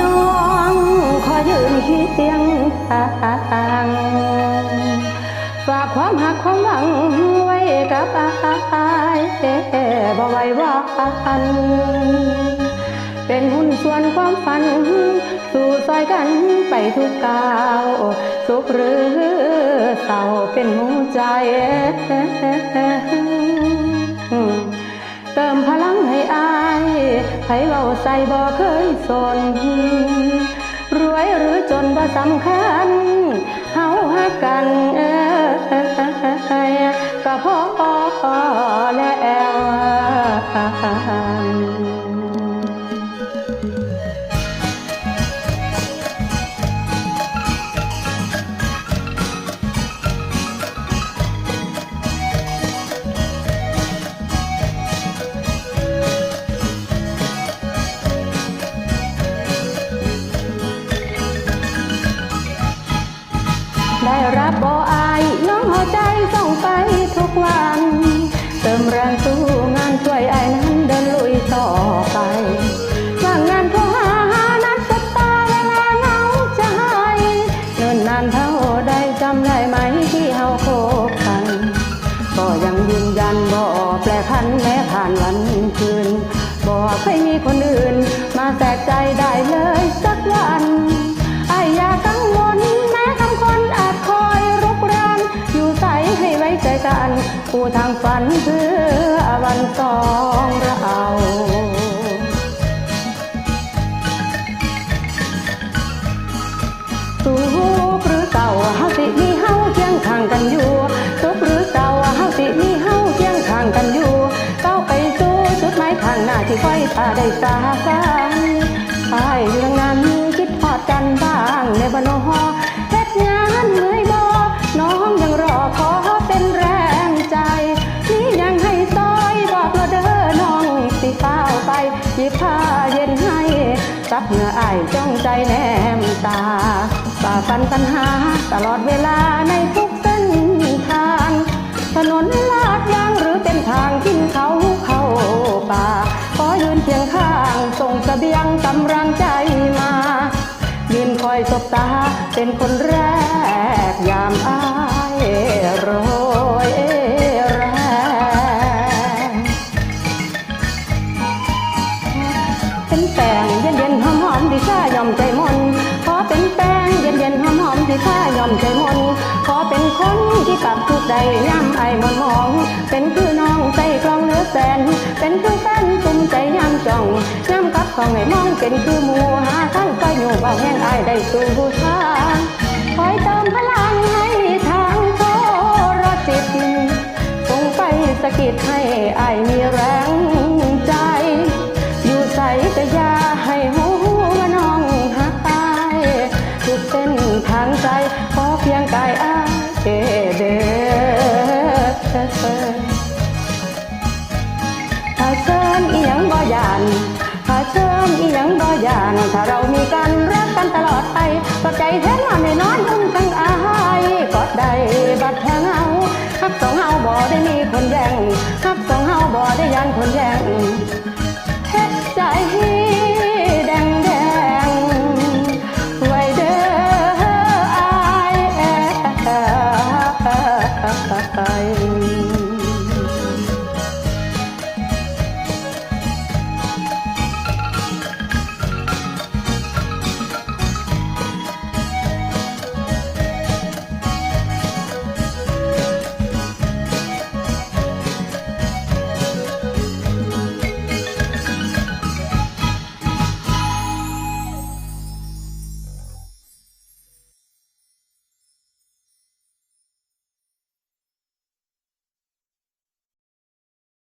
น้องขอยืนเคียงทางฝากความหักความหวังไว้กับอายบ่ไหววานเป็นหุ้นส่วนความฝัน สู่ซอยกันไปทุกก้าวสุขหรือเศร้าเป็นหัวใจ ใครเบาใส่บ่เคยสน รวยหรือจนบ่สำคัญ เฮาฮักกันเออก็พอแล้ว ได้รับบ่อายน้องหัวใจส่องไปทุกวัน เติมแรงสู้งานช่วยไอ้นั้นเดินลุยต่อไปว่างงานโทรหาหานัดสตาเวลาเหงาใจเนิ่นนานเท่าใดจำได้ไหมที่เฮาโคบกัน ก็ยังยืนยันบ่แปลพันแม้ผ่านวันคืนบ่เคยมีคนอื่นมาแทรกใจได้เลย กันผู้ทางฝันเพื่อวันสองเราสุขหรือเศร้าเฮาสิมีเฮาเคียงข้างกันอยู่สุขหรือเศร้าเฮาสิมีเฮาเคียงข้างกันอยู่ก้าวไปสู่จุดหมายข้างหน้าที่ไฟตาได้สากันไปเรื่องนั้นคิดทอดกันบ้างในบนหอ ซับเหงื่ออายจ้องใจแนมตาฝ่าฟันปัญหาตลอดเวลาในทุกเส้นทาง ถนนลาดยางหรือเป็นทางขึ้นเขาเข้าป่าขอยืนเคียงข้างส่งเสบียงกำลังใจมายืนคอยสบตาเป็นคนแรกยามอายโรยแรงเป็นแป้งเย็นเย็นๆห มหอมที่ข้ายอมใจมนขอเป็นแป้งเย็นเย็นหอมหอมที่ข้ายอมใจมนขอเป็นคนที่ปรับทุกใดย่ำไอมนมอง เป็นคือน้องใจกลองเหลือแสน เป็นคือแฟนตุ้มใจย่ำจ้องย่ำกับของให้มองเป็นคือมูหาทั้งก็อยู่เบาแห้งไอได้สู่ทางคอยเติมพลังให้ทางโทรจิตส่งไปสะกิดให้อายมีแรง ถ้าเชิญอีหยังบ่ยานถ้าเชิญอีหยังบ่ยาน ถ้าเรามีกันรักกันตลอดไปก็ใจแท้นอนไม่นอนยุ่งทั้งอายกอดได้บัดแทงเอาฮักสองเฮาบ่ได้มีคนแย่งฮักสองเฮาบ่ได้ยันคนแย่ง